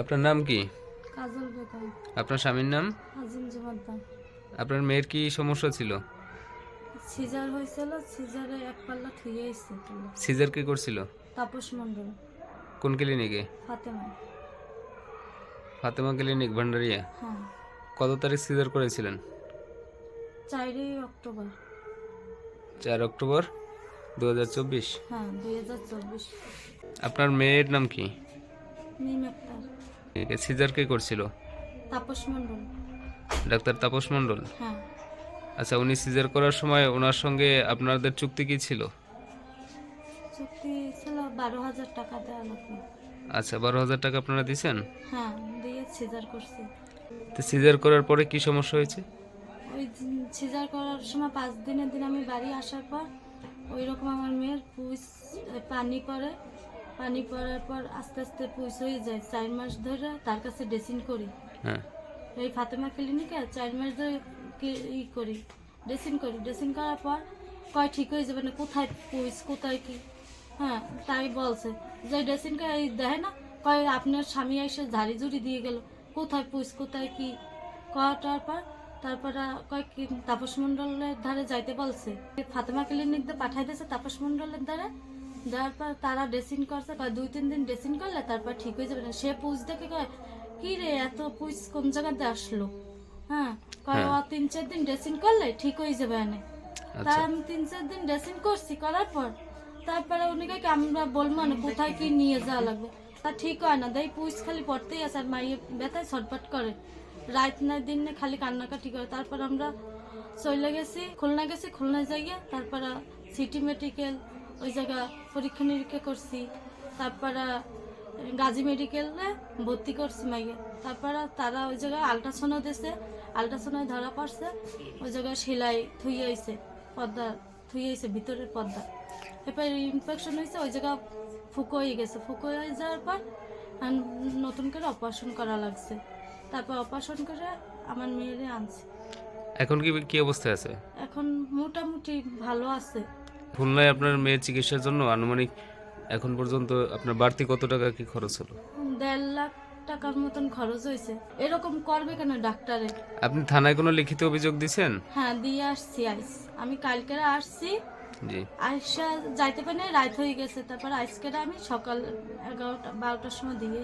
আপনার নাম কি? কাজল বেগম। আপনার স্বামীর নাম? জমাদ্দার আপনার মেয়ের কি সমস্যা ছিল? সিজার হয়েছিল সিজারে এক পাল্লা থুয়ে এসছে সিজার কি করছিল? তাপস মণ্ডল। কোন ক্লিনিকে ফাতেমা। ফাতেমা ক্লিনিক ভান্ডারিয়া? হ্যাঁ। কত তারিখ সিজার করেছিলেন? চারই অক্টোবর। চার অক্টোবর দু হাজার চব্বিশ। হ্যাঁ দুই হাজার চব্বিশ। আপনার মেয়ের নাম কি? মিম আক্তার সিজার কে করছিল? তাপস মণ্ডল। ডাক্তার তাপস মণ্ডল? হ্যাঁ। আচ্ছা উনি সিজার করার সময় ওনার সঙ্গে আপনাদের চুক্তি কি ছিল? চুক্তি ছিল বারো হাজার টাকা দেওয়া লাগবে আচ্ছা বারো হাজার টাকা আপনারা দিয়েছেন? হ্যাঁ দিয়ে সিজার করছি। তো সিজার করার পরে কি সমস্যা হয়েছে? ওই সিজার করার সময় পাঁচ দিনের দিন আমি বাড়ি আসার পর ওই রকম আমার মেয়ের পুষ পানি পড়ে। পানি পড়ার পর আস্তে আস্তে পুষ হয়ে যায়। চার মাস ধরে তার কাছে ড্রেসিং করি। হ্যাঁ। এই ফাতেমা ক্লিনিকে চার মাস ধরে কি- ই করি ড্রেসিং করি। ড্রেসিং করার পর কয় ঠিক হয়ে যাবে না কোথায় পুষ কোথায় কি? হ্যাঁ তাই বলছে। যে ড্রেসিং করে এই দেখে না কয় আপনার স্বামী এসে ঝাড়ি ঝুড়ি দিয়ে গেল। কোথায় পুষ কোথায় কি? কটার পর তারপরে কয় কি তাপস মণ্ডলের ধারে যাইতে বলছে। ফাতেমা ক্লিনিক দিয়ে পাঠাই দিয়েছে তাপস মণ্ডলের ধারে। যাওয়ার পর তারা ড্রেসিং করছে কয় দুই তিন দিন ড্রেসিং করলে তারপর ঠিক হয়ে যাবে না। সে পুষ দেখে কয় কি রে এত পুষ কোন জায়গাতে আসলো? হ্যাঁ কয় ও হ্যাঁ। তিন চার দিন ড্রেসিং করলে ঠিক হয়ে যাবে এনে আচ্ছা। তার আমি তিন চার দিন ড্রেসিং করছি করার পর তারপরে উনি কয় কি আমরা বলব না কোথায় কি নিয়ে যাওয়া লাগবে? তা ঠিক হয় না। দেয় পুষ খালি পড়তেই আছে আর মাইয়ে ব্যথায় ছটপট করে। রাত না দিন না খালি কান্নাকাটি করে। তারপর আমরা চলে গেছি খুলনা গেছি খুলনা যাইয়ে তারপরে সিটি মেডিকেল ওই জায়গা পরীক্ষা নিরীক্ষা করছি। তারপরে গাজী মেডিকেলে ভর্তি করছি মাইকে। তারপরে তারা ওই জায়গায় আলট্রাসাউন্ড দিয়েছে আলট্রাসাউন্ড ধরা পড়ছে। ওই জায়গায় সেলাই থুই আইছে পর্দা থুই আইছে ভিতরের পর্দা। এরপর ইনফেকশন হয়েছে ওই জায়গা ফুকো হয়ে গেছে। ফুকো হয়ে যাওয়ার পর নতুন করে অপারেশন করা লাগছে। তারপর অপারেশন করে আমার মেয়েরে আনছে। এখন কি কি অবস্থায় আছে? এখন মোটামুটি ভালো আছে। খুলনায় আপনার মেয়ের চিকিৎসার জন্য আনুমানিক এখন পর্যন্ত আপনার বাড়তি কত টাকা কি খরচ হলো? দেড় লাখ টাকার মতন খরচ হয়েছে। এরকম করবে কেন ডাক্তারে? আপনি থানায় কোনো লিখিত অভিযোগ দিয়েছেন? হ্যাঁ দিয়ে আসছি আইস। আমি কালকে আসছি। জি। আইসা যাইতে পারি রাত হয়ে গেছে। তারপর আজকে আমি সকাল এগারোটা বারোটার সময় দিয়ে